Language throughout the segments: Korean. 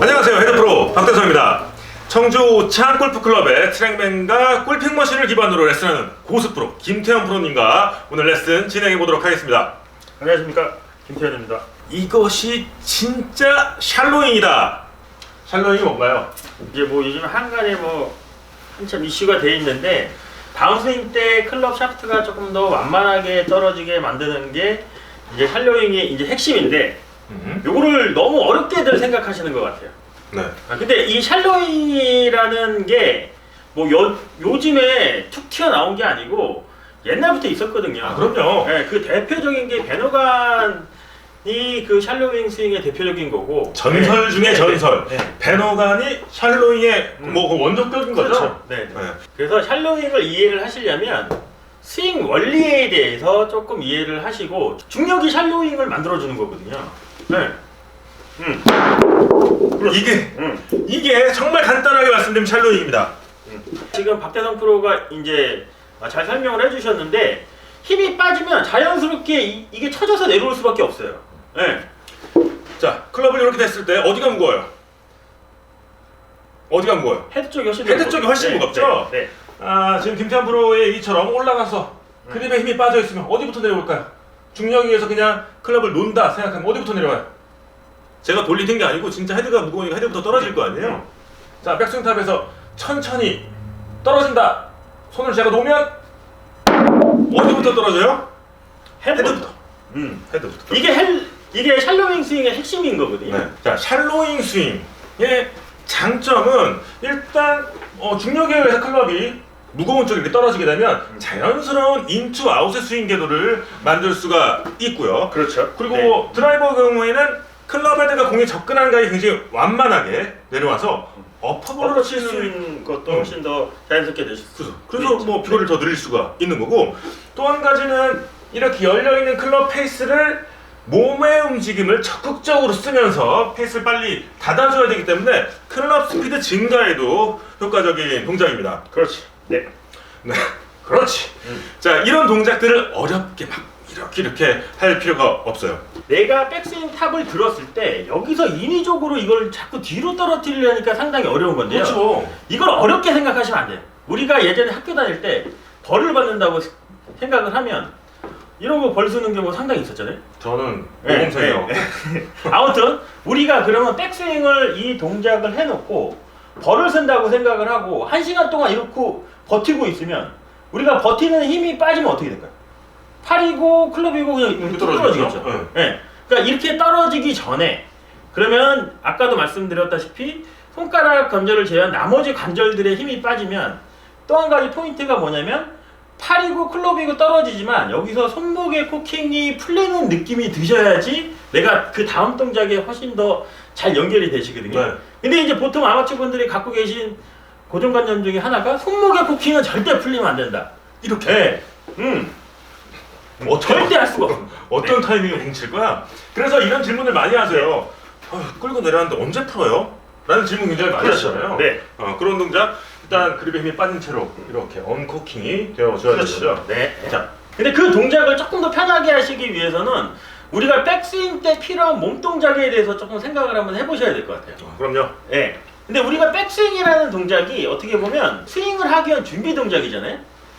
안녕하세요. 헤드프로 박대성입니다. 청주 오창 골프클럽의 트랙맨과 골핑 머신을 기반으로 레슨하는 고수 프로 김태현 프로님과 오늘 레슨 진행해 보도록 하겠습니다. 안녕하십니까. 김태현입니다. 이것이 진짜 샬로잉이다. 샬로잉이 뭔가요? 이제 뭐 요즘 한간에 뭐 한참 이슈가 돼 있는데 다운스윙 때 클럽 샤프트가 조금 더 완만하게 떨어지게 만드는 게 이제 샬로잉의 이제 핵심인데 음. 요거를 너무 어렵게들 생각하시는 것 같아요. 네 아, 근데 이 샬로잉이라는 게 뭐 요즘에 툭 튀어나온 게 아니고 옛날부터 있었거든요. 아, 그럼요 네, 그 대표적인 게 베노간이 그 샬로윙 스윙의 대표적인 거고 전설 네. 중에 네, 전설 네. 네. 베노간이 샬로잉의 음. 뭐 원조격인 거죠? 그렇죠. 네. 네. 네. 그래서 샬로잉을 이해를 하시려면 스윙 원리에 대해서 조금 이해를 하시고 중력이 샬로잉을 만들어주는 거거든요. 네. 음. 이게 음. 이게 정말 간단하게 말씀드리면 샬로잉입니다 지금 박대성 프로가 이제 잘 설명을 해주셨는데 힘이 빠지면 자연스럽게 이, 이게 쳐져서 내려올 수밖에 없어요. 네. 자 클럽을 이렇게 됐을 때 어디가 무거워요? 어디가 무거워요? 헤드 쪽이 훨씬 헤드 쪽이 훨씬 네, 무겁죠? 네, 네. 아 지금 김태환 프로의 얘기처럼 올라가서 그립에 힘이 빠져 있으면 어디부터 내려올까요? 중력에 의해서 그냥 클럽을 논다 생각하면 어디부터 내려와요? 제가 돌리는 게 아니고 진짜 헤드가 무거우니까 헤드부터 떨어질 거 아니에요? 자 백스윙 탑에서 천천히 떨어진다. 손을 제가 놓으면 어디부터 떨어져요? 헤드부터. 음. 헤드부터. 이게 헬 이게 샬로잉 스윙의 핵심인 거거든요. 네. 자, 샬로잉 스윙의 장점은 일단 어, 중력에 의해서 클럽이 무거운 쪽에 이렇게 떨어지게 되면 자연스러운 인투 아웃의 스윙 궤도를 만들 수가 있고요. 그렇죠. 그리고 네. 드라이버 경우에는 클럽 헤드가 공에 접근한 가에 굉장히 완만하게 내려와서 어퍼볼로 어퍼 치는 치는 것도 음. 훨씬 더 자연스럽게 되실 수 그래서, 그래서 뭐 비거리를 더 늘릴 수가 있는 거고 또 한 가지는 이렇게 열려 있는 클럽 페이스를 몸의 움직임을 적극적으로 쓰면서 페이스를 빨리 닫아줘야 되기 때문에 클럽 스피드 증가에도 효과적인 동작입니다. 그렇지. 네. 네, 그렇지. 음. 자 이런 동작들을 어렵게 막 이렇게 이렇게 할 필요가 없어요. 내가 백스윙 탑을 들었을 때 여기서 인위적으로 이걸 자꾸 뒤로 떨어뜨리려니까 상당히 어려운 건데요. 그렇죠. 이걸 어렵게 생각하시면 안 돼요. 우리가 예전에 학교 다닐 때 벌을 받는다고 생각을 하면 이런 거 벌 쓰는 경우 상당히 있었잖아요. 저는 네, 모범생이에요. 네, 아무튼 우리가 그러면 백스윙을 이 동작을 해놓고 벌을 쓴다고 생각을 하고 한 시간 동안 이렇게 버티고 있으면 우리가 버티는 힘이 빠지면 어떻게 될까요? 팔이고 클럽이고 그냥 이렇게? 떨어지겠죠. 네. 그러니까 이렇게 떨어지기 전에 그러면 아까도 말씀드렸다시피 손가락 관절을 제외한 나머지 관절들의 힘이 빠지면 또 한 가지 포인트가 뭐냐면 팔이고 클럽이고 떨어지지만 여기서 손목의 코킹이 풀리는 느낌이 드셔야지 내가 그 다음 동작에 훨씬 더 잘 연결이 되시거든요. 네. 근데 이제 보통 아마추어 분들이 갖고 계신 고정관념 중에 하나가 손목의 코킹은 절대 풀리면 안 된다. 이렇게 네. 음. 어떻게 절대 할 수가 없습니다. 어떤 타이밍에 공칠 거야? 그래서 이런 질문을 많이 하세요. 어, 끌고 내려왔는데 언제 풀어요? 라는 질문 굉장히 많이 하시잖아요. 네. 어, 그런 동작 일단 그립에 힘이 빠진 채로 이렇게 언코킹이 되어줘야 되죠. 네. 자, 근데 그 동작을 조금 더 편하게 하시기 위해서는 우리가 백스윙 때 필요한 몸 동작에 대해서 조금 생각을 한번 해보셔야 될 것 같아요. 어, 그럼요. 네. 근데 우리가 백스윙이라는 동작이 어떻게 보면 스윙을 하기 위한 준비 동작이잖아요.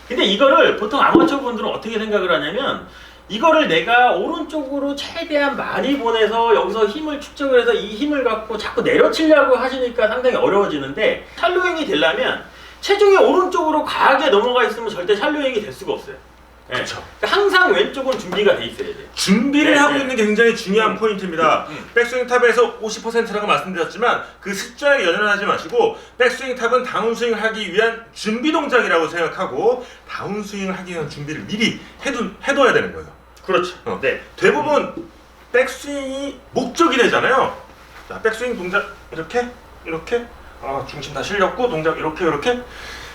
근데 이거를 보통 아마추어 분들은 어떻게 생각을 하냐면 이거를 내가 오른쪽으로 최대한 많이 보내서 여기서 힘을 축적을 해서 이 힘을 갖고 자꾸 내려치려고 하시니까 상당히 어려워지는데 샬로잉이 되려면 체중이 오른쪽으로 과하게 넘어가 있으면 절대 샬로잉이 될 수가 없어요. 네. 그렇죠. 항상 왼쪽은 준비가 돼 있어야 돼요. 준비를 네, 하고 네. 있는 게 굉장히 중요한 음. 포인트입니다. 음. 백스윙 탑에서 50%라고 말씀드렸지만 그 숫자에 연연하지 마시고 백스윙 탑은 다운스윙을 하기 위한 준비 동작이라고 생각하고 다운스윙을 하기 위한 준비를 미리 해두, 해둬야 되는 거예요. 그렇죠. 어. 네. 대부분 백스윙이 목적이 되잖아요. 자, 백스윙 동작 이렇게 이렇게 아, 중심 다 실렸고 동작 이렇게 이렇게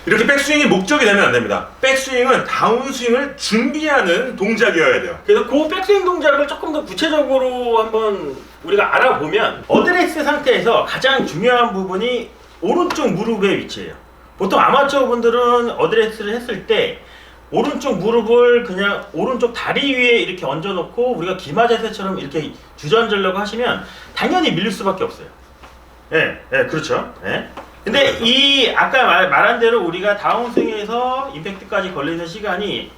이렇게 백스윙이 목적이 되면 안 됩니다. 백스윙은 다운스윙을 준비하는 동작이어야 돼요. 그래서 그 백스윙 동작을 조금 더 구체적으로 한번 우리가 알아보면 어드레스 상태에서 가장 중요한 부분이 오른쪽 무릎의 위치예요. 보통 아마추어 분들은 어드레스를 했을 때 오른쪽 무릎을 그냥 오른쪽 다리 위에 이렇게 얹어놓고 우리가 기마 자세처럼 이렇게 주저앉으려고 하시면 당연히 밀릴 수밖에 없어요. 예, 예, 그렇죠. 예. 근데 이 아까 말, 말한 대로 우리가 다운스윙에서 임팩트까지 걸리는 시간이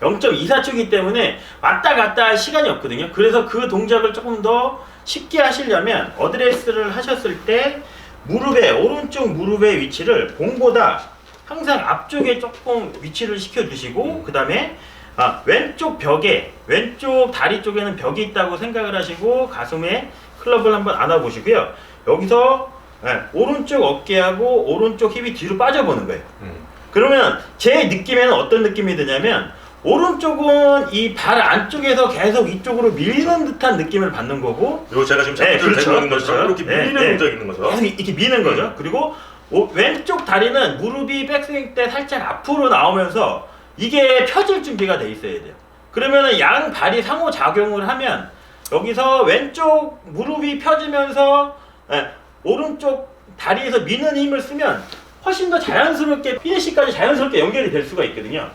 0.24초이기 때문에 왔다 갔다 할 시간이 없거든요. 그래서 그 동작을 조금 더 쉽게 하시려면 어드레스를 하셨을 때 무릎의 오른쪽 무릎의 위치를 공보다 항상 앞쪽에 조금 위치를 시켜 두시고 그 다음에 아, 왼쪽 벽에 왼쪽 다리 쪽에는 벽이 있다고 생각을 하시고 가슴에 클럽을 한번 안아 보시고요. 여기서 예, 오른쪽 어깨하고 오른쪽 힙이 뒤로 빠져보는 거예요. 음. 그러면 제 느낌에는 어떤 느낌이 드냐면 오른쪽은 이 발 안쪽에서 계속 이쪽으로 밀리는 듯한 느낌을 받는 거고 요 제가 지금 네, 잡고 그렇죠, 있는 것처럼 그렇죠. 이렇게 네, 밀리는 네. 동작이 있는 거죠. 계속 이렇게 미는 거죠. 그리고 오- 왼쪽 다리는 무릎이 백스윙 때 살짝 앞으로 나오면서 이게 펴질 준비가 돼 있어야 돼요. 그러면은 양 발이 상호 작용을 하면 여기서 왼쪽 무릎이 펴지면서 예, 오른쪽 다리에서 미는 힘을 쓰면 훨씬 더 자연스럽게 피니시까지 자연스럽게 연결이 될 수가 있거든요.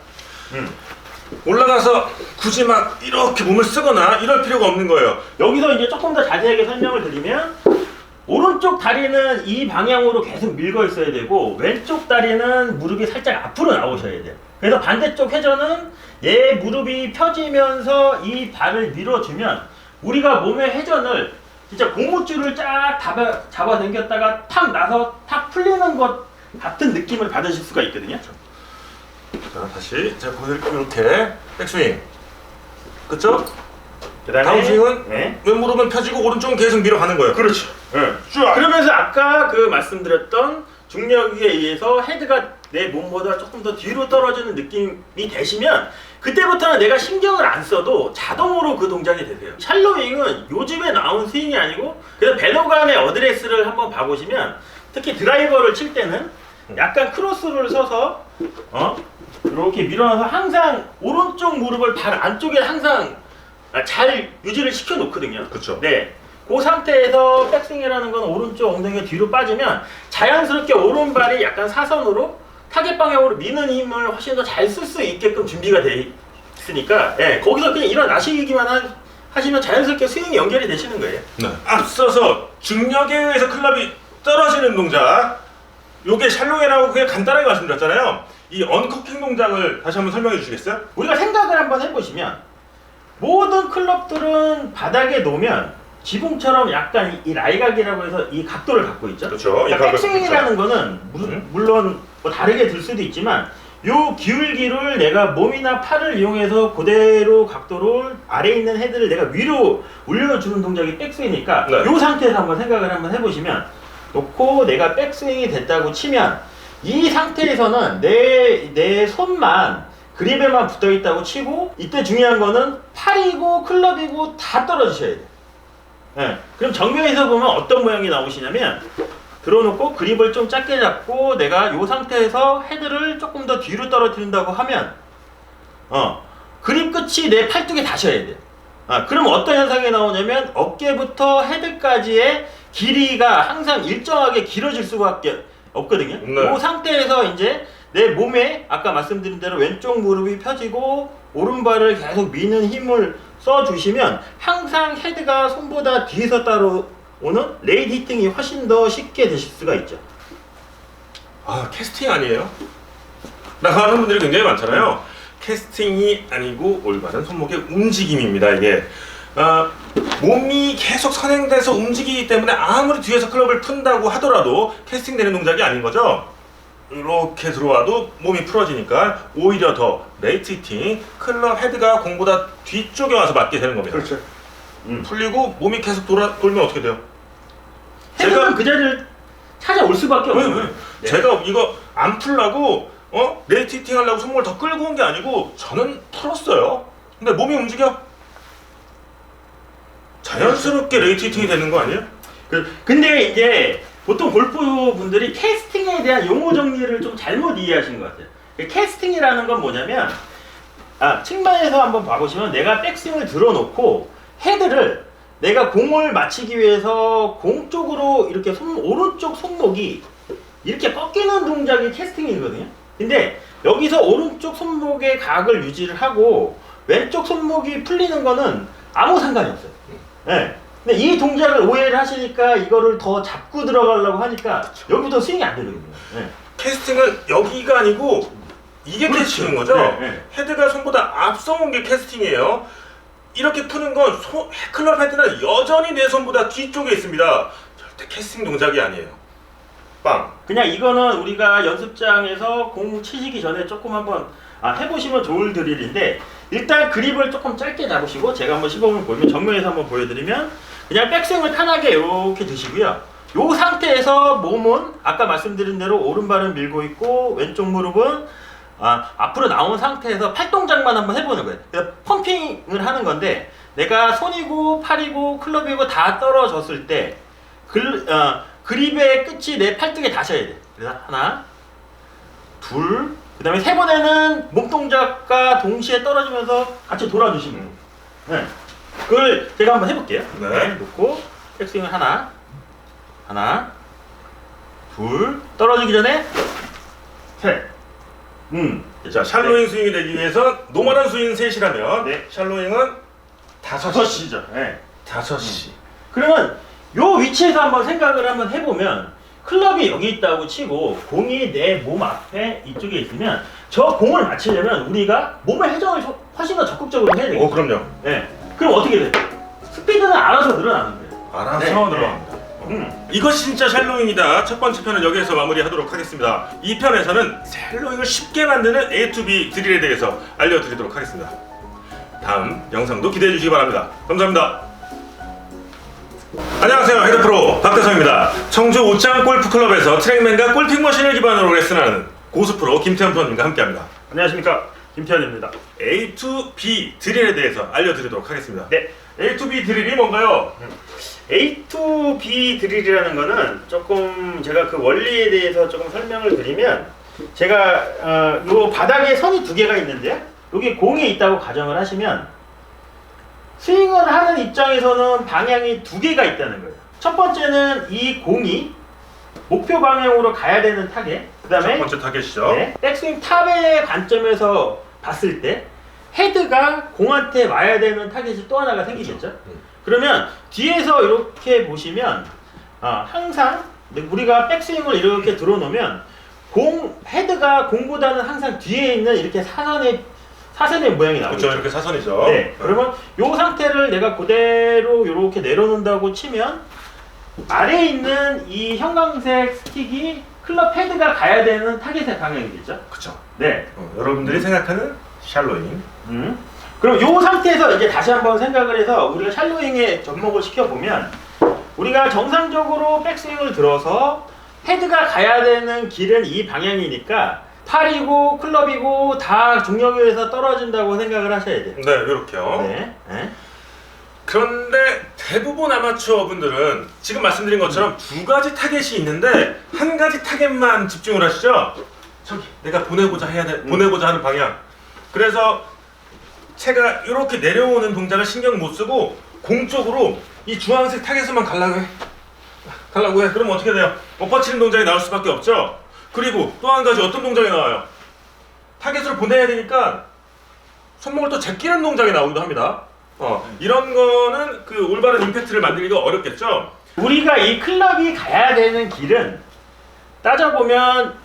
음. 올라가서 굳이 막 이렇게 몸을 쓰거나 이럴 필요가 없는 거예요. 여기서 이제 조금 더 자세하게 설명을 드리면 오른쪽 다리는 이 방향으로 계속 밀고 있어야 되고 왼쪽 다리는 무릎이 살짝 앞으로 나오셔야 돼요. 그래서 반대쪽 회전은 얘 무릎이 펴지면서 이 발을 밀어주면 우리가 몸의 회전을 진짜 고무줄을 쫙 잡아, 잡아 당겼다가 탁 나서 탁 풀리는 것 같은 느낌을 받으실 수가 있거든요. 자 다시 제가 보여드릴게요. 이렇게 백스윙. 그쵸? 그 다음에 다운스윙은 네. 왼무릎은 펴지고 오른쪽은 계속 밀어가는 거예요. 그렇죠. 쭉. 그러면서 아까 그 말씀드렸던 중력에 의해서 헤드가 내 몸보다 조금 더 뒤로 떨어지는 느낌이 되시면 그때부터는 내가 신경을 안 써도 자동으로 그 동작이 되세요. 샬로잉은 요즘에 나온 스윙이 아니고 그래서 베노간의 어드레스를 한번 봐보시면 특히 드라이버를 칠 때는 약간 크로스를 서서 어 이렇게 밀어놔서 항상 오른쪽 무릎을 발 안쪽에 항상 잘 유지를 시켜 놓거든요. 그쵸. 네. 그 상태에서 백스윙이라는 건 오른쪽 엉덩이가 뒤로 빠지면 자연스럽게 오른발이 약간 사선으로 타겟 방향으로 미는 힘을 훨씬 더 잘 쓸 수 있게끔 준비가 돼 있으니까 예, 거기서 그냥 일어나시기만 하, 하시면 자연스럽게 스윙이 연결이 되시는 거예요. 네. 앞서서 중력에 의해서 클럽이 떨어지는 동작. 요게 샬롱이라고 그냥 간단하게 말씀드렸잖아요. 이 언커킹 동작을 다시 한번 설명해 주시겠어요? 우리가 생각을 한번 해보시면 모든 클럽들은 바닥에 놓으면 지붕처럼 약간 이 라이각이라고 해서 이 각도를 갖고 있죠. 그렇죠. 이 그러니까 백스윙이라는 거는 무- 음. 물론 뭐 다르게 들 수도 있지만 요 기울기를 내가 몸이나 팔을 이용해서 그대로 각도를 아래에 있는 헤드를 내가 위로 올려주는 동작이 백스윙이니까 네. 요 상태에서 한번 생각을 한번 해보시면 놓고 내가 백스윙이 됐다고 치면 이 상태에서는 내, 내 손만 그립에만 붙어 있다고 치고 이때 중요한 거는 팔이고 클럽이고 다 떨어지셔야 돼요. 예. 그럼 정면에서 보면 어떤 모양이 나오시냐면 들어놓고 그립을 좀 작게 잡고 내가 이 상태에서 헤드를 조금 더 뒤로 떨어뜨린다고 하면 어 그립 끝이 내 팔뚝에 닿으셔야 돼. 아 그럼 어떤 현상이 나오냐면 어깨부터 헤드까지의 길이가 항상 일정하게 길어질 수밖에 없거든요. 네. 이 상태에서 이제 내 몸에 아까 말씀드린 대로 왼쪽 무릎이 펴지고 오른발을 계속 미는 힘을 써 주시면 항상 헤드가 손보다 뒤에서 따라오는 레이드 히팅이 훨씬 더 쉽게 되실 수가 있죠. 아 캐스팅 아니에요? 라고 하는 분들이 굉장히 많잖아요. 캐스팅이 아니고 올바른 손목의 움직임입니다. 이게 아, 몸이 계속 선행돼서 움직이기 때문에 아무리 뒤에서 클럽을 푼다고 하더라도 캐스팅되는 동작이 아닌 거죠. 이렇게 들어와도 몸이 풀어지니까 오히려 더 레이트 히팅, 클럽 헤드가 공보다 뒤쪽에 와서 맞게 되는 겁니다. 그렇죠. 음. 풀리고 몸이 계속 돌아 돌면 어떻게 돼요? 헤드는 그 자리를 찾아올 수밖에 왜, 없어요. 왜? 네. 제가 이거 안 풀라고 어 레이트 히팅 하려고 손목을 더 끌고 온 게 아니고 저는 풀었어요. 근데 몸이 움직여. 자연스럽게 레이트 히팅이 되는 거 아니에요? 그, 근데 이제 보통 골프 분들이 캐스팅에 대한 용어 정리를 좀 잘못 이해하신 것 같아요. 그 캐스팅이라는 건 뭐냐면 아 측면에서 한번 봐보시면 내가 백스윙을 들어놓고 헤드를 내가 공을 맞히기 위해서 공 쪽으로 이렇게 손 오른쪽 손목이 이렇게 꺾이는 동작이 캐스팅이거든요. 근데 여기서 오른쪽 손목의 각을 유지를 하고 왼쪽 손목이 풀리는 거는 아무 상관이 없어요. 네. 근데 이 동작을 오해를 하시니까 이거를 더 잡고 들어가려고 하니까 여기부터 스윙이 안 되거든요. 네. 캐스팅은 여기가 아니고 이게 그렇죠. 캐스팅인 거죠? 네, 네. 헤드가 손보다 앞서온 게 캐스팅이에요. 이렇게 푸는 건 손, 클럽 헤드는 여전히 내 손보다 뒤쪽에 있습니다. 절대 캐스팅 동작이 아니에요. 빵. 그냥 이거는 우리가 연습장에서 공 치시기 전에 조금 한번 아, 해보시면 좋을 드릴인데 일단 그립을 조금 짧게 잡으시고 제가 한번 시범을 보이면 정면에서 한번 보여드리면 그냥 백스윙을 편하게 이렇게 드시고요. 이 상태에서 몸은 아까 말씀드린 대로 오른발은 밀고 있고 왼쪽 무릎은 아, 앞으로 나온 상태에서 팔 동작만 한번 해보는 거예요. 그래서 펌핑을 하는 건데 내가 손이고 팔이고 클럽이고 다 떨어졌을 때 글, 어, 그립의 끝이 내 팔뚝에 닿아야 돼. 그래서 하나, 둘, 그 다음에 세 번에는 몸 동작과 동시에 떨어지면서 같이 돌아주시면 돼요. 네. 그걸 제가 한번 해볼게요. 네. 놓고 백스윙을 하나, 하나, 둘, 떨어지기 전에 셋. 음. 자, 샬로잉 스윙이 되기 위해서 노멀한 스윙 셋이라면 네. 샬로잉은 다섯 다섯 시. 시죠. 네. 다섯 시. 그러면 요 위치에서 한번 생각을 한번 해보면 클럽이 여기 있다고 치고 공이 내 몸 앞에 이쪽에 있으면 저 공을 맞추려면 우리가 몸의 회전을 저- 훨씬 더 적극적으로 해야 돼요. 오, 그럼요. 네. 그럼 어떻게 돼요? 스피드는 알아서 늘어나는 거예요. 알아서 네, 들어갑니다. 음. 이것이 진짜 샬로잉이다. 첫 번째 편은 여기에서 마무리하도록 하겠습니다. 이 편에서는 샬로잉을 쉽게 만드는 A to B 드릴에 대해서 알려드리도록 하겠습니다. 다음 영상도 기대해 주시기 바랍니다. 감사합니다. 안녕하세요. 헤드프로 박대성입니다. 청주 옷장 골프클럽에서 트랙맨과 골핑 머신을 기반으로 레슨하는 고수프로 김태현 프로님과 함께합니다. 안녕하십니까 김태현입니다. A to B 드릴에 대해서 알려드리도록 하겠습니다. 네. A to B 드릴이 뭔가요? A to B 드릴이라는 거는 조금 제가 그 원리에 대해서 조금 설명을 드리면 제가 어, 요 바닥에 선이 두 개가 있는데 여기 공이 있다고 가정을 하시면 스윙을 하는 입장에서는 방향이 두 개가 있다는 거예요. 첫 번째는 이 공이 목표 방향으로 가야 되는 타겟. 첫 그다음에 번째 타겟이죠. 네, 백스윙 탑의 관점에서 봤을 때 헤드가 공한테 와야 되는 타겟이 또 하나가 생기겠죠. 음. 그러면 뒤에서 이렇게 보시면 어, 항상 우리가 백스윙을 이렇게 들어놓으면 공 헤드가 공보다는 항상 뒤에 있는 이렇게 사선의 사선의 모양이 나오죠. 그렇죠. 이렇게 사선이죠. 네. 그러면 요 상태를 내가 그대로 이렇게 내려놓는다고 치면 아래에 있는 이 형광색 스틱이 클럽 헤드가 가야 되는 타겟의 방향이겠죠. 그렇죠. 네. 어, 여러분들이 생각하는 샬로잉. 음. 그럼 요 상태에서 이제 다시 한번 생각을 해서 우리가 샬로잉에 접목을 시켜보면 우리가 정상적으로 백스윙을 들어서 헤드가 가야 되는 길은 이 방향이니까 팔이고 클럽이고 다 중력에서 떨어진다고 생각을 하셔야 돼요. 네, 이렇게요. 네. 네. 그런데 대부분 아마추어 분들은 지금 말씀드린 것처럼 두 가지 타겟이 있는데 한 가지 타겟만 집중을 하시죠. 저기 내가 보내고자 해야 돼, 보내고자 하는 방향. 그래서 채가 이렇게 내려오는 동작을 신경 못 쓰고 공 쪽으로 이 주황색 타겟만 가려고 해. 가려고 해. 그럼 어떻게 돼요? 엎어치는 동작이 나올 수밖에 없죠. 그리고 또 한 가지 어떤 동작이 나와요? 타겟으로 보내야 되니까 손목을 또 제끼는 동작이 나오기도 합니다. 어, 이런 거는 그 올바른 임팩트를 만들기가 어렵겠죠. 우리가 이 클럽이 가야 되는 길은 따져보면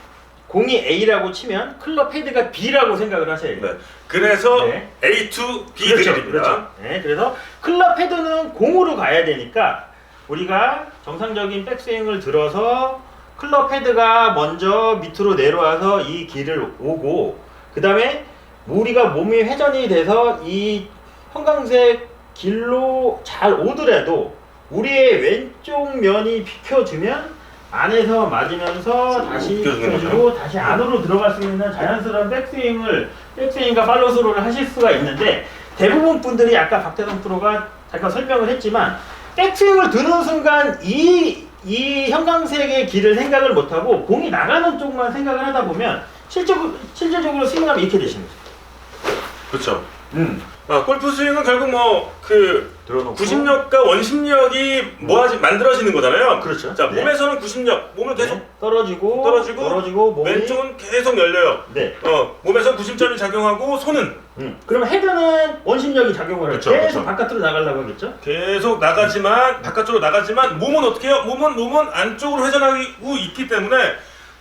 공이 A라고 치면 클럽 헤드가 B라고 생각을 하셔야 돼요. 네. 그래서 네. A to B 그렇죠, 드립입니다. 그렇죠. 네, 그래서 클럽 헤드는 공으로 가야 되니까 우리가 정상적인 백스윙을 들어서 클럽 헤드가 먼저 밑으로 내려와서 이 길을 오고 그 다음에 우리가 몸이 회전이 돼서 이 형광색 길로 잘 오더라도 우리의 왼쪽 면이 비켜주면 안에서 맞으면서 다시 비켜주고 다시 안으로 들어갈 수 있는 자연스러운 백스윙을 백스윙과 팔로스루를 하실 수가 있는데 대부분 분들이 아까 박태성 프로가 잠깐 설명을 했지만 백스윙을 드는 순간 이, 이 형광색의 길을 생각을 못하고 공이 나가는 쪽만 생각을 하다 보면 실제적으로 스윙하면 이렇게 되시는 거죠. 그렇죠. 음. 아, 골프 스윙은 결국 뭐 그 들어놓고 구심력과 원심력이 모아지 만들어지는 거잖아요. 그렇죠. 자 네. 몸에서는 구심력, 몸을 계속 네. 떨어지고 떨어지고, 떨어지고 몸이 왼쪽은 계속 열려요. 네. 어 몸에서 구심점이 작용하고 손은 음. 그럼 헤드는 원심력이 작용을 할 그렇죠, 계속 그렇죠. 바깥으로 나가려고 하겠죠? 계속 나가지만 바깥쪽으로 나가지만 몸은 어떻게 해요? 몸은 몸은 안쪽으로 회전하고 있기 때문에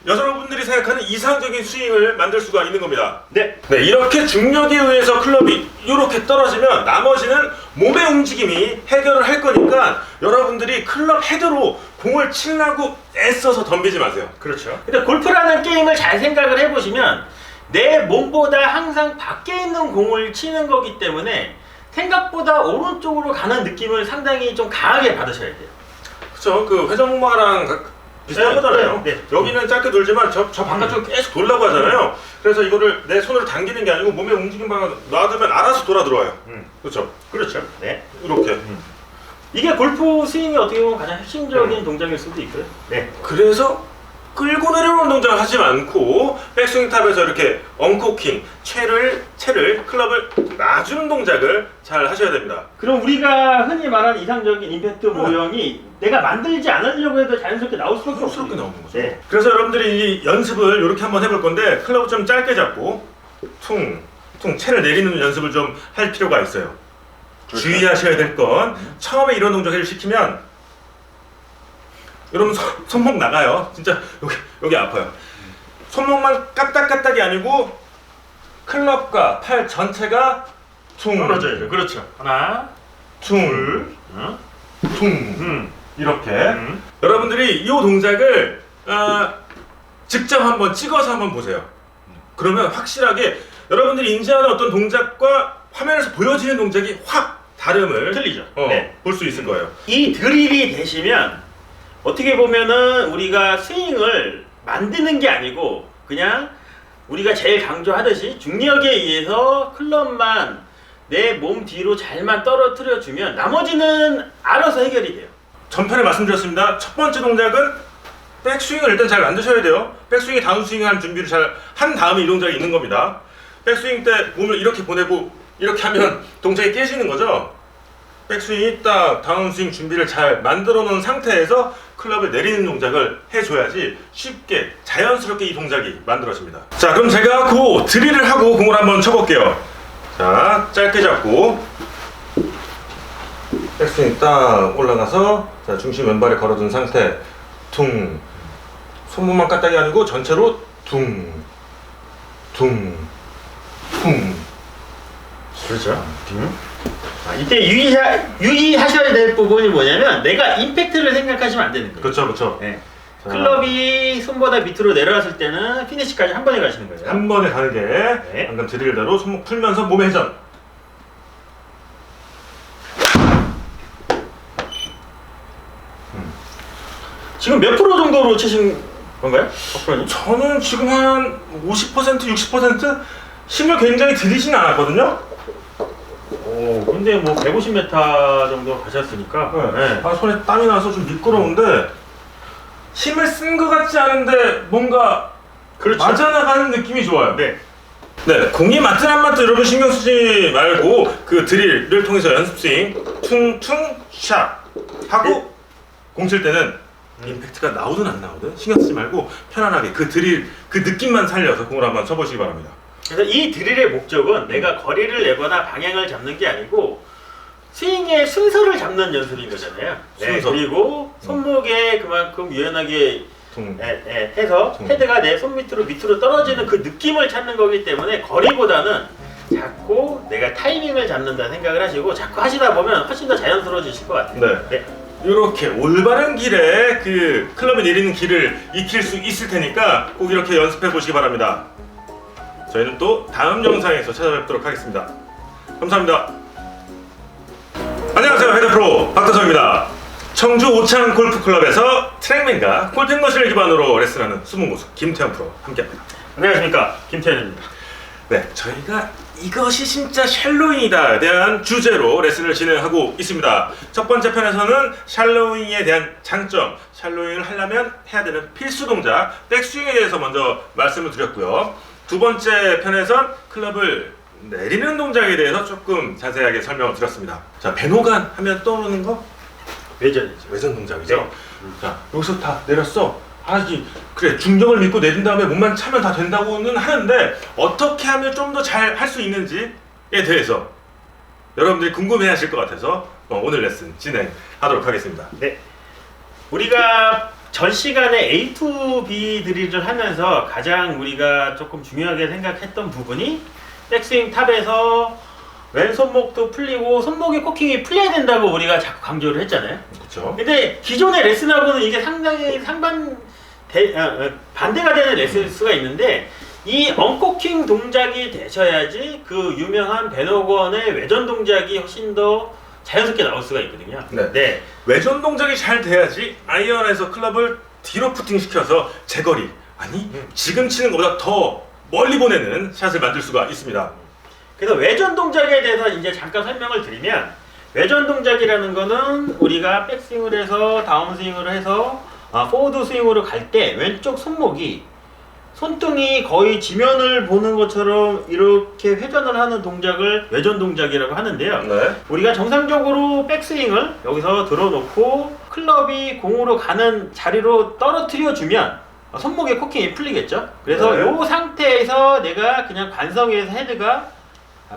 여러분들이 생각하는 이상적인 스윙을 만들 수가 있는 겁니다. 네. 네, 이렇게 중력에 의해서 클럽이 이렇게 떨어지면 나머지는 몸의 움직임이 해결을 할 거니까 여러분들이 클럽 헤드로 공을 치려고 애써서 덤비지 마세요. 그렇죠. 근데 골프라는 게임을 잘 생각을 해보시면 내 몸보다 항상 밖에 있는 공을 치는 거기 때문에 생각보다 오른쪽으로 가는 느낌을 상당히 좀 강하게 받으셔야 돼요. 그렇죠. 그 회전목마랑 가- 비슷한 네, 거잖아요. 네, 네. 여기는 짧게 돌지만 저, 저 바깥쪽으로 계속 돌라고 하잖아요. 그래서 이거를 내 손으로 당기는 게 아니고 몸의 움직임 방향 놔두면 알아서 돌아 들어와요. 음. 그렇죠. 그렇죠. 네. 이렇게. 이게 골프 스윙이 어떻게 보면 가장 핵심적인 동작일 수도 있고요. 네. 그래서 끌고 내려오는 동작을 하지 않고 백스윙 탑에서 이렇게 언코킹, 채를 채를 클럽을 놔주는 동작을 잘 하셔야 됩니다. 그럼 우리가 흔히 말하는 이상적인 임팩트 모형이 내가 만들지 않으려고 해도 자연스럽게 나올 수밖에 자연스럽게 없어요. 나오는 거죠. 네. 그래서 여러분들이 이 연습을 이렇게 한번 해볼 건데 클럽을 좀 짧게 잡고 퉁, 퉁 채를 내리는 연습을 좀 할 필요가 있어요. 그렇죠. 주의하셔야 될 건 처음에 이런 동작을 시키면 여러분 손, 손목 나가요. 진짜 여기 여기 아파요. 손목만 까딱까딱이 아니고 클럽과 팔 전체가 퉁, 떨어져야 돼요. 그렇죠. 하나, 퉁, 응? 퉁 음. 이렇게 음. 여러분들이 이 동작을 아, 직접 한번 찍어서 한번 보세요. 그러면 확실하게 여러분들이 인지하는 어떤 동작과 화면에서 보여지는 동작이 확 다름을 틀리죠. 어, 네. 볼 수 있을 거예요. 이 드릴이 되시면 어떻게 보면은 우리가 스윙을 만드는 게 아니고 그냥 우리가 제일 강조하듯이 중력에 의해서 클럽만 내 몸 뒤로 잘만 떨어뜨려 주면 나머지는 알아서 해결이 돼요. 전편에 말씀드렸습니다. 첫 번째 동작은 백스윙을 일단 잘 만드셔야 돼요. 백스윙이 다운스윙 한 준비를 잘 한 다음에 이 동작이 있는 겁니다. 백스윙 때 몸을 이렇게 보내고 이렇게 하면 동작이 깨지는 거죠. 백스윙이 딱 다운스윙 준비를 잘 만들어 놓은 상태에서 클럽을 내리는 동작을 해줘야지 쉽게 자연스럽게 이 동작이 만들어집니다. 자 그럼 제가 그 드릴을 하고 공을 한번 쳐볼게요. 자 짧게 잡고 백스윙 딱 올라가서 자 중심 왼발에 걸어둔 상태 퉁 손목만 까딱이 아니고 전체로 퉁 퉁, 퉁. 그렇죠. 아, 이때 유의하, 유의하셔야 될 부분이 뭐냐면 내가 임팩트를 생각하시면 안 되는 거예요. 그렇죠, 그렇죠. 네. 자, 클럽이 손보다 밑으로 내려왔을 때는 피니시까지 한 번에 가시는 거예요. 한 번에 가는 게 네. 방금 드릴대로 손목 풀면서 몸의 회전. 지금 몇 프로 정도로 치신 건가요? 박프로님? 저는 지금 한 50%, 60% 힘을 굉장히 들이진 않았거든요. 오, 근데 뭐 150m 정도 가셨으니까. 네. 아, 손에 땀이 나서 좀 미끄러운데 힘을 쓴 것 같지 않은데 뭔가 그렇죠. 맞아나가는 느낌이 좋아요. 네. 네, 공이 맞든 안 맞든 여러분 신경 쓰지 말고 그 드릴을 통해서 연습 스윙 퉁퉁 샷 하고 공 칠 때는 임팩트가 나오든 안 나오든 신경 쓰지 말고 편안하게 그 드릴 그 느낌만 살려서 공을 한번 쳐보시기 바랍니다. 그래서 이 드릴의 목적은 내가 거리를 내거나 방향을 잡는 게 아니고 스윙의 순서를 잡는 연습인 거잖아요. 네, 순서. 그리고 손목에 그만큼 유연하게 퉁. 예, 예, 해서 음. 헤드가 내 손 밑으로 밑으로 떨어지는 그 느낌을 찾는 거기 때문에 거리보다는 자꾸 내가 타이밍을 잡는다 생각을 하시고 자꾸 하시다 보면 훨씬 더 자연스러워지실 것 같아요. 네. 네. 이렇게 올바른 길에 그 클럽이 내리는 길을 익힐 수 있을 테니까 꼭 이렇게 연습해 보시기 바랍니다. 저희는 또 다음 영상에서 찾아뵙도록 하겠습니다. 감사합니다. 안녕하세요 헤드프로 박다성입니다. 청주 오창 골프클럽에서 트랙맨과 골든머신을 기반으로 레슨하는 숨은 고수 김태형 프로 함께합니다. 안녕하십니까 김태현입니다. 네, 저희가 이것이 진짜 샬로잉이다에 대한 주제로 레슨을 진행하고 있습니다. 첫 번째 편에서는 샬로잉에 대한 장점, 샬로잉을 하려면 해야 되는 필수 동작, 백스윙에 대해서 먼저 말씀을 드렸고요. 두 번째 편에선 클럽을 내리는 동작에 대해서 조금 자세하게 설명을 드렸습니다. 자, 배노간 하면 떠오르는 거 외전이죠. 외전 동작이죠. 네. 자, 여기서 다 내렸어. 아, 이- 그래 중력을 믿고 내린 다음에 몸만 차면 다 된다고는 하는데 어떻게 하면 좀 더 잘 할 수 있는지에 대해서 여러분들이 궁금해 하실 것 같아서 어, 오늘 레슨 진행하도록 하겠습니다. 네. 우리가 전 시간에 A to B 드릴을 하면서 가장 우리가 조금 중요하게 생각했던 부분이 백스윙 탑에서 왼손목도 풀리고 손목의 코킹이 풀려야 된다고 우리가 자꾸 강조를 했잖아요. 그렇죠? 근데 기존의 레슨하고는 이게 상당히 상반 대, 어, 어, 반대가 되는 레슨 수가 있는데 이 언코킹 동작이 되셔야지 그 유명한 베너건의 외전 동작이 훨씬 더 자연스럽게 나올 수가 있거든요. 네. 네. 외전 동작이 잘 돼야지 아이언에서 클럽을 뒤로 푸팅 시켜서 제거리 아니 지금 치는 것보다 더 멀리 보내는 샷을 만들 수가 있습니다. 그래서 외전 동작에 대해서 이제 잠깐 설명을 드리면 외전 동작이라는 거는 우리가 백스윙을 해서 다운스윙을 해서 아, 포워드 스윙으로 갈 때 왼쪽 손목이 손등이 거의 지면을 보는 것처럼 이렇게 회전을 하는 동작을 외전 동작이라고 하는데요. 네. 우리가 정상적으로 백스윙을 여기서 들어놓고 클럽이 공으로 가는 자리로 떨어뜨려 주면 손목에 코킹이 풀리겠죠. 그래서 네. 이 상태에서 내가 그냥 관성에서 헤드가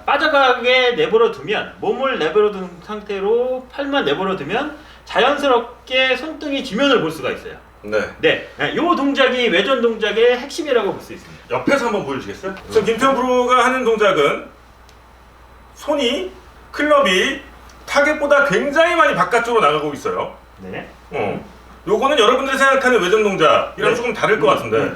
빠져가게 내버려 두면 몸을 내버려 둔 상태로 팔만 내버려 두면 자연스럽게 손등이 지면을 볼 수가 있어요. 네. 네, 이 동작이 외전 동작의 핵심이라고 볼 수 있습니다. 옆에서 한번 보여주시겠어요? 지금 김태형 프로가 하는 동작은 손이 클럽이 타겟보다 굉장히 많이 바깥쪽으로 나가고 있어요. 네. 어. 요거는 여러분들이 생각하는 외전 동작이랑 네. 조금 다를 것 같은데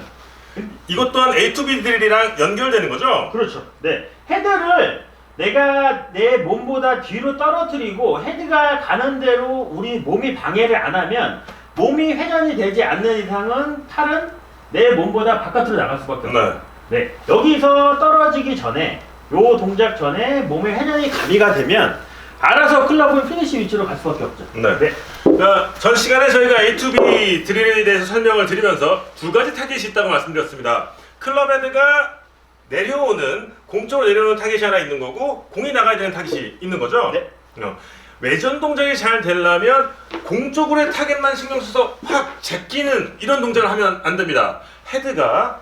음, 이것 또한 A to B 드릴이랑 연결되는 거죠? 그렇죠. 네. 헤드를 내가 내 몸보다 뒤로 떨어뜨리고 헤드가 가는 대로 우리 몸이 방해를 안 하면 몸이 회전이 되지 않는 이상은 팔은 내 몸보다 바깥으로 나갈 수밖에 없어요. 네. 네. 여기서 떨어지기 전에 요 동작 전에 몸의 회전이 가미가 되면 알아서 클럽은 피니시 위치로 갈 수밖에 없죠. 네. 네. 자, 전 시간에 저희가 A to B 드릴에 대해서 설명을 드리면서 두 가지 타겟이 있다고 말씀드렸습니다. 클럽 헤드가 내려오는 공적으로 내려오는 타겟이 하나 있는 거고 공이 나가야 되는 타겟이 있는 거죠. 네. 어, 외전 동작이 잘 되려면 공 쪽으로의 타겟만 신경 써서 확 제끼는 이런 동작을 하면 안 됩니다. 헤드가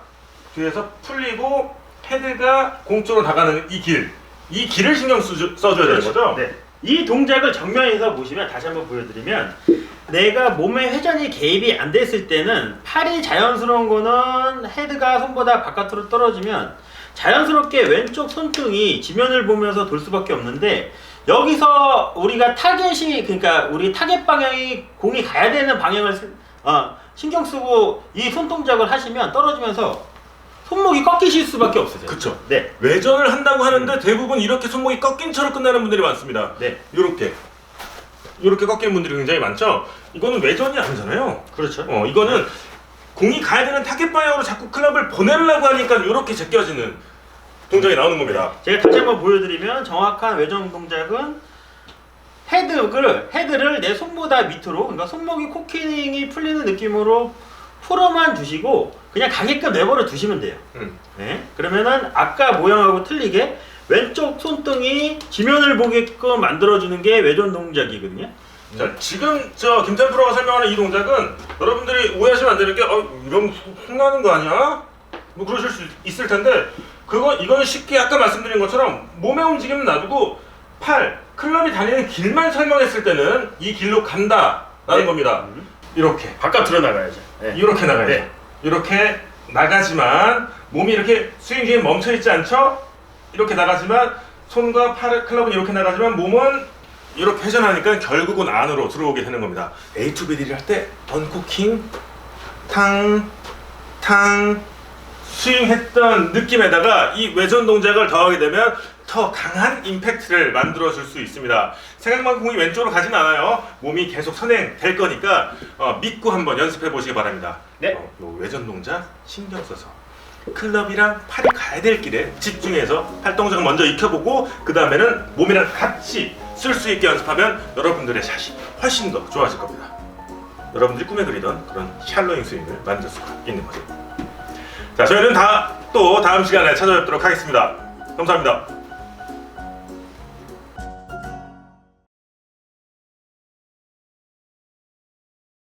뒤에서 풀리고 헤드가 공 쪽으로 나가는 이 길, 이 길을 신경 쓰, 써줘야 되는 거죠. 네. 이 동작을 정면에서 보시면 다시 한번 보여드리면 내가 몸의 회전이 개입이 안 됐을 때는 팔이 자연스러운 거는 헤드가 손보다 바깥으로 떨어지면 자연스럽게 왼쪽 손등이 지면을 보면서 돌 수밖에 없는데 여기서 우리가 타겟이 그러니까 우리 타겟 방향이 공이 가야 되는 방향을 신- 어, 신경 쓰고 이 손 동작을 하시면 떨어지면서 손목이 꺾이실 수밖에 없으세요. 그쵸. 네, 외전을 한다고 하는데 대부분 이렇게 손목이 꺾인 채로 끝나는 분들이 많습니다. 네, 이렇게 이렇게 꺾이는 분들이 굉장히 많죠. 이거는 외전이 아니잖아요. 그렇죠. 어 이거는 공이 가야 되는 타겟 방향으로 자꾸 클럽을 보내려고 하니까 이렇게 제껴지는 동작이 나오는 겁니다. 제가 다시 한번 보여드리면 정확한 외전 동작은 헤드를 헤드를 내 손보다 밑으로 그러니까 손목이 코킹이 풀리는 느낌으로 풀어만 주시고 그냥 가게끔 내버려 두시면 돼요. 음. 네. 그러면은 아까 모양하고 틀리게 왼쪽 손등이 지면을 보게끔 만들어주는 게 외전 동작이거든요. 자 지금 저 김태현 프로가 설명하는 이 동작은 여러분들이 오해하시면 안 되는 게 어, 이러면 혼나는 거 아니야? 뭐 그러실 수 있을 텐데 그거 이거는 쉽게 아까 말씀드린 것처럼 몸의 움직임은 놔두고 팔 클럽이 다니는 길만 설명했을 때는 이 길로 간다라는 네. 겁니다. 이렇게 바깥으로 나가야죠. 네. 이렇게 나가야죠. 네. 이렇게 나가지만 몸이 이렇게 스윙 중에 멈춰 있지 않죠? 이렇게 나가지만 손과 팔 클럽은 이렇게 나가지만 몸은 이렇게 회전하니까 결국은 안으로 들어오게 되는 겁니다. A to B 딜을 할때 언코킹 탕탕 스윙했던 느낌에다가 이 외전 동작을 더하게 되면 더 강한 임팩트를 만들어 줄 수 있습니다. 생각만큼 공이 왼쪽으로 가진 않아요. 몸이 계속 선행될 거니까 어, 믿고 한번 연습해 보시기 바랍니다. 네. 어, 요 외전 동작 신경 써서 클럽이랑 팔이 가야 될 길에 집중해서 팔 동작을 먼저 익혀보고 그 다음에는 몸이랑 같이 쓸 수 있게 연습하면 여러분들의 샷이 훨씬 더 좋아질 겁니다. 여러분들이 꿈에 그리던 그런 샬로잉 스윙을 만들 수가 있는 거죠. 자, 저희는 다 또 다음 시간에 찾아뵙도록 하겠습니다. 감사합니다.